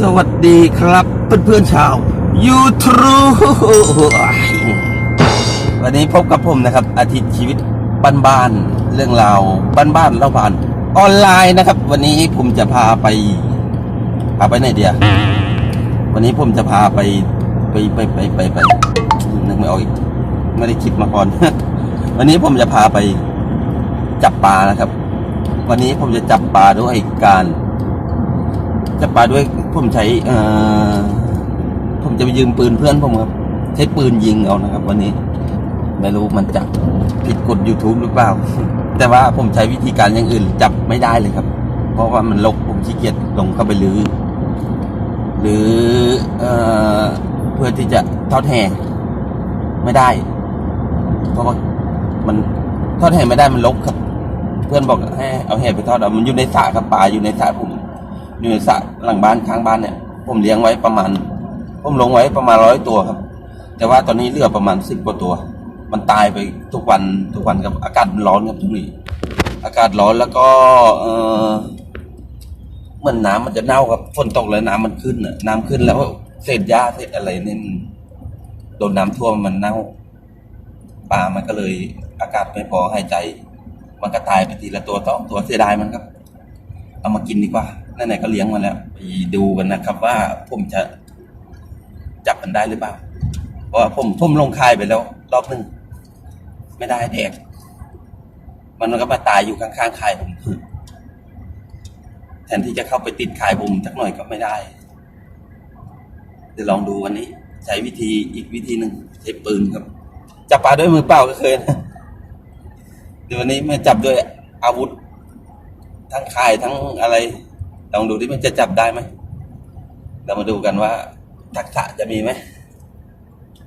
สวัสดีครับเพื่อนๆชาวยูทูบวันนี้พบกับผมนะครับ อาทิตย์ชีวิตบ้านๆเรื่องราวบ้านๆเล่าบ้านออนไลน์นะครับ วันนี้ผมจะพาไปพาไปไหนเดียวันนี้ผมจะพาไปไปไปไปไปไปนึกไม่ออกอีกไม่ได้คิดมาก่อน วันนี้ผมจะพาไปจับปลานะครับ วันนี้ผมจะจับปลาด้วยการจับปลาด้วย ผมใช้เอ่อผมจะไปยืมปืนเพื่อนผมครับ ใช้ปืนยิงเอานะครับ วันนี้ ไม่รู้มันจับผิดกฎ YouTube หรือเปล่า แต่ว่าผมใช้วิธีการอย่างอื่น จับไม่ได้เลยครับ เพราะว่ามันลกผมขี้เกียจลงเข้าไปลื้อหรือเอ่อเพื่อที่จะทอดแห่ไม่ได้ เพราะว่ามันทอดแห่ไม่ได้มันลกครับ เพื่อนบอกให้เอาแห่ไปทอดเอามันอยู่ในสระครับปลาอยู่ในสระผม อยู่ในสระหลังบ้านข้างบ้านเนี่ย ผมเลี้ยงไว้ประมาณ ผมลงไว้ประมาณร้อยตัวครับ แต่ว่าตอนนี้เหลือประมาณสิบกว่าตัว มันตายไปทุกวันทุกวันครับอากาศมันร้อนครับทุกนี้อากาศร้อนแล้วก็เออเหมือนน้ำมันจะเน่าครับฝนตกแล้วน้ำมันขึ้นน่ะน้ำขึ้นแล้วเศษหญ้าเศษอะไรเนี่ยโดนน้ำท่วมมันเน่าปลามันก็เลยอากาศไม่พอหายใจ มันก็ตายไปทีละตัวสองตัวเสียดายมันครับ เอามากินดีกว่า ไหนๆก็เลี้ยงมาแล้วไปดูกันนะครับ ว่าผมจะจับมันได้หรือเปล่า เพราะว่าผมทุ่มลงคายไปแล้ว รอบหนึ่งไม่ได้แดกมันก็มาตายอยู่ข้างๆคายผมแทนที่จะเข้าไปติดคายผมสักหน่อยก็ไม่ได้เดี๋ยวลองดูวันนี้ ใช้วิธีอีกวิธีหนึ่งใช้ปืนครับ จับปลาด้วยมือเปล่าก็เคยนะเดี๋ยววันนี้มาจับด้วยอาวุธ ทั้งคายทั้งอะไร ลองดูที่มันจะจับได้ไหมเรามาดูกันว่า ทักษะจะมีไหม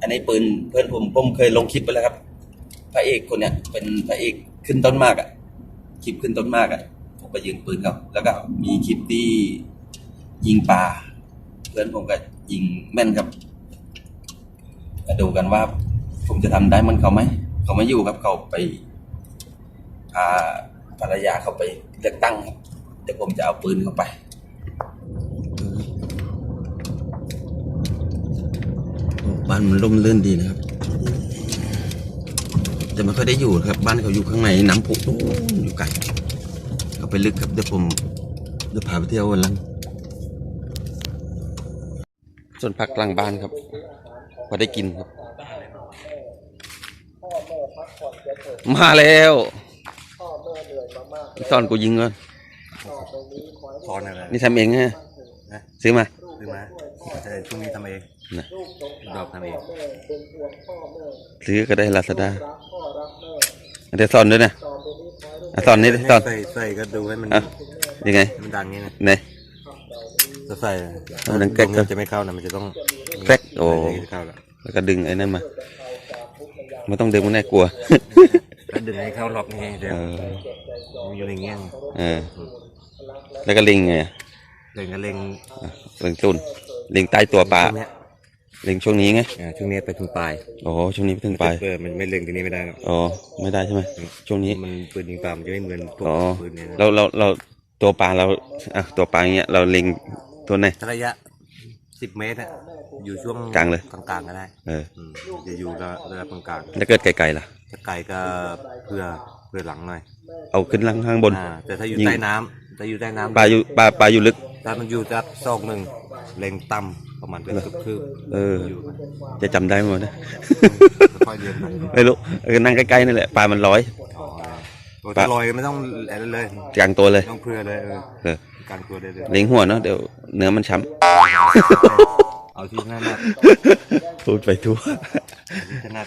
อันนี้ปืนเพื่อนผมผมเคยลงคลิปไปแล้วครับ พระเอกคนเนี้ยเป็นพระเอกขึ้นต้นมากอะ่ะคลิปขึ้นต้นมากอะ่ะผมไปยิงปืนเขาแล้วก็มีคลิปที่ยิงปลาเพื่อนผมก็ยิงแม่นครับมาดูกันว่า ผมจะทำได้มันเขาไหมเขาไม่อยู่ครับเขาไปพาภรรยาเขาไปเลือกตั้งครับ ดี๋ยวผมจะเอาปืนเข้าไปบ้านมันร่มรื่นดีนะครับ แต่ไม่ค่อยได้อยู่ครับ บ้านเขาอยู่ข้างในน้ำพุโอ้อยู่ไกลเขาไปลึกครับเดี๋ยวผมเดี๋ยวพาไปเที่ยววันหลังส่วนพักกลางบ้านครับพอได้กินครับ มาแล้วตอนกูยิงก่อน พอนอะไรนี่ทำเองไงนะซื้อมาซื้อมาแต่ช่วงนี้ทำเองนะดอกทำเองซื้อก็ได้ลาซาด้าเดี๋ยวสอนด้วยนะอะสอนนี่ดิสอนใส่ใส่ก็ดูให้มันอะยังไงให้มันดังนี้นะไหนจะใส่เอาดังแก๊กมันจะไม่เข้านะมันจะต้องแก๊กโอ้ใส่ให้เข้าแล้วแล้วก็ดึงไอ้นั่นมาไม่ต้องดึงมันน่ากลัวแล้วดึงให้เข้าล็อกนี่เดี๋ยวเออมันอยู่ในเงี้ยงเออ แล้วก็ลิงไงอะเล็งก็เล็งลิงตุนลิงใต้ตัวปลาช่วงเนี้ยลิงช่วงนี้ไงอ่าช่วงนี้ไปถึงปลายโอ้ช่วงนี้ไปถึงปลายเออมันไม่เล็งตรงนี้ไม่ได้หรอกอ๋อไม่ได้ใช่ไหมช่วงนี้มันปืนยิงปลามันจะไม่เหมือนพวกอ๋อปืนเนี่ยนะเราเราเราตัวปลาเราอะตัวปลาอย่างเงี้ยเราลิงตัวไหนถ้าระยะสิบเมตรอะอยู่ช่วงกลางเลยกลางๆก็ได้เอออืมจะอยู่ระระดับกลางแล้วเกิดไกลๆล่ะๆถ้าไกลก็เพื่อเพื่อหลังหน่อยเอาขึ้นล่างข้างบนอ่าแต่ถ้าอยู่ยิงใต้น้ำ ถ้าอยู่ใต้น้ำปลาอยู่ปลาปลาอยู่ลึกถ้ามันอยู่จักซอกหนึ่งเล็งต่ำประมาณเป็นคืบคืบเอออยู่จะจำได้ไหมวะนะ ค่อยๆเรียนไปไม่รู้เออนั่งใกล้ๆนี่แหละปลามันร้อยอ๋อตัวจะลอยไม่ต้องอะไรเลยกลางตัวเลย ไม่ต้องเพื่อเลยเออเออ การตัวได้เลยเลี้ยงหัวเนาะเดี๋ยวเนื้อมันช้เอาที่ถนัดำ พูดไปทั่วเอาที่ถนัด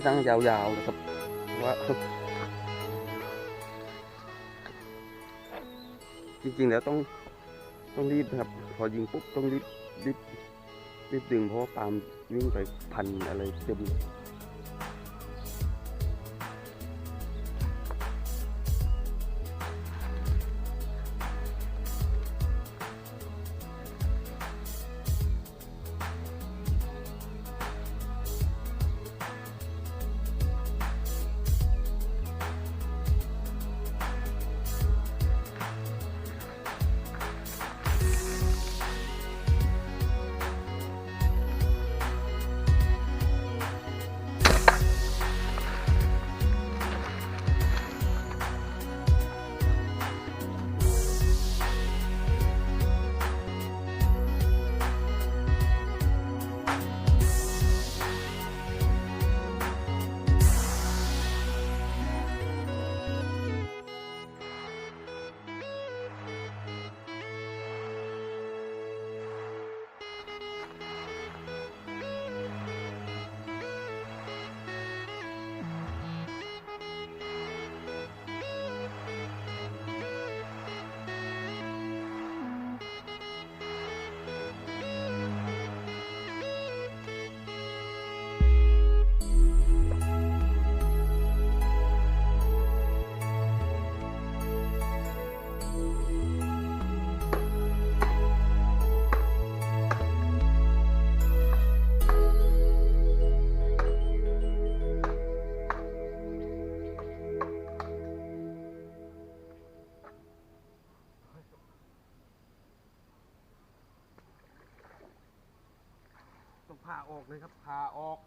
ผมก็นั่งยาวๆนะครับว่าจริงๆแล้วต้องต้องรีบนะครับ พอยิงปุ๊บต้องรีบรีบรีบดึงเพราะว่าปามวิ่งไปพันอะไรเต็ม เลยต้องพาออกเลยครับพาออก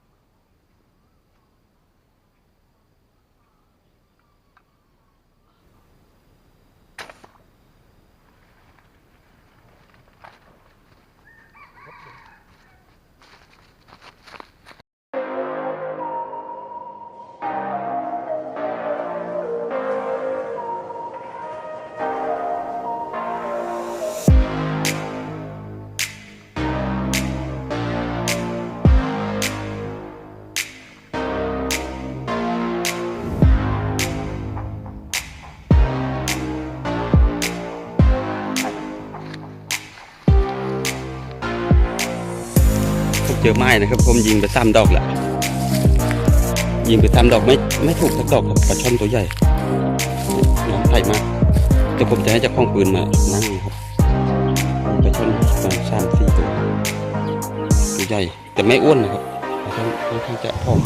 เจอไม้นะครับ ผมยิงไปสามดอกแหละยิงไปสามดอกไม่ไม่ถูกสักดอกครับปลาช่อนตัวใหญ่น้องใหญ่มากแต่ผมจะให้เจ้าของปืนมานั่งครับปลาช่อนมาสามสี่ตัวตัวใหญ่ แต่ไม่อ้วนนะครับปลาช่อนค่อนข้างจะผอม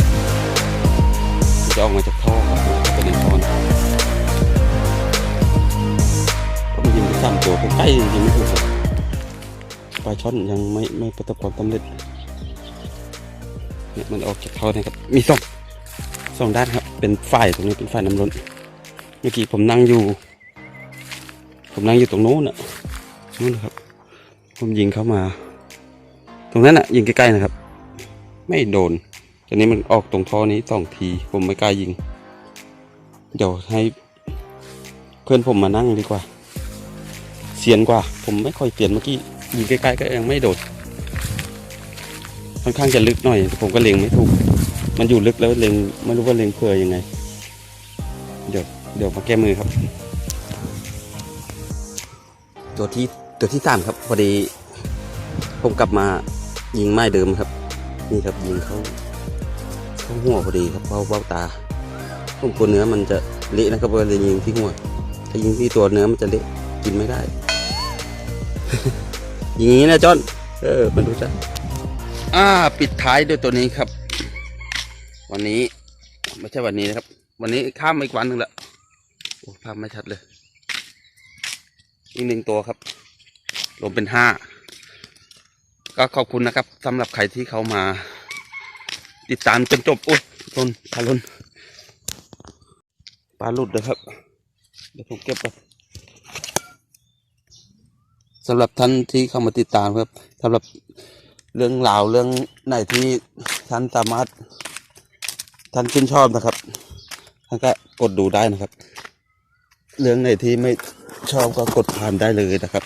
จะออกมาจากท่อครับเป็นในท่อนผมยิงไปสามตัวผมใกล้ยิงไม่ถูกครับปลาช่อนยังไม่ไม่ประสบความสำเร็จ เนี่ยมันออกจากท่อนะครับ มีสองสองด้านครับ เป็นฝ่ายตรงนี้เป็นฝ่ายน้ำล้น เมื่อกี้ผมนั่งอยู่ ผมนั่งอยู่ตรงโน้นน่ะนู้นนะครับ ผมยิงเข้ามา ตรงนั้นน่ะ ยิงใกล้ๆนะครับ ไม่โดนตอนนี้มันออกตรงท่อนี้สองที ผมไม่กล้ายิง เดี๋ยวให้เพื่อนผมมานั่งดีกว่า เสียนกว่า ผมไม่ค่อยเปลี่ยนเมื่อกี้ยิงใกล้ๆก็ยังไม่โดน ค่อนข้างจะลึกหน่อย ผมก็เล็งไม่ถูก มันอยู่ลึกแล้วเล็งไม่รู้ว่าเล็งเพื่อยังไง เดี๋ยวเดี๋ยวมาแก้มือครับ ตัวที่ตัวที่สามครับ พอดี ผมกลับมายิงไม้เดิมครับ นี่ครับยิงเขาเข้าหัวพอดีครับเบ้าเบ้าตาผมกลัวเนื้อมันจะเละนะครับเวลายิงที่หัวถ้ายิงที่ตัวเนื้อมันจะเละกินไม่ได้ อย่างนี้นะจอน เออ มันรู้จัก อ่า ปิดท้ายด้วยตัวนี้ครับ วันนี้ไม่ใช่วันนี้นะครับ วันนี้ข้ามอีกวันหนึ่งละโอ้ภาพไม่ชัดเลย อีกหนึ่งตัวครับ รวมเป็นห้า ก็ขอบคุณนะครับสำหรับใครที่เขามา ติดตามจนจบโอ้ยลนปลาลนปลาหลุดนะครับ เดี๋ยวผมเก็บไปสำหรับท่านที่เข้ามาติดตามครับสำหรับ เรื่องราวเรื่องไหนที่ท่านสามารถท่านชื่นชอบนะครับ ท่านก็กดดูได้นะครับ เรื่องไหนที่ไม่ชอบก็กดผ่านได้เลยนะครับ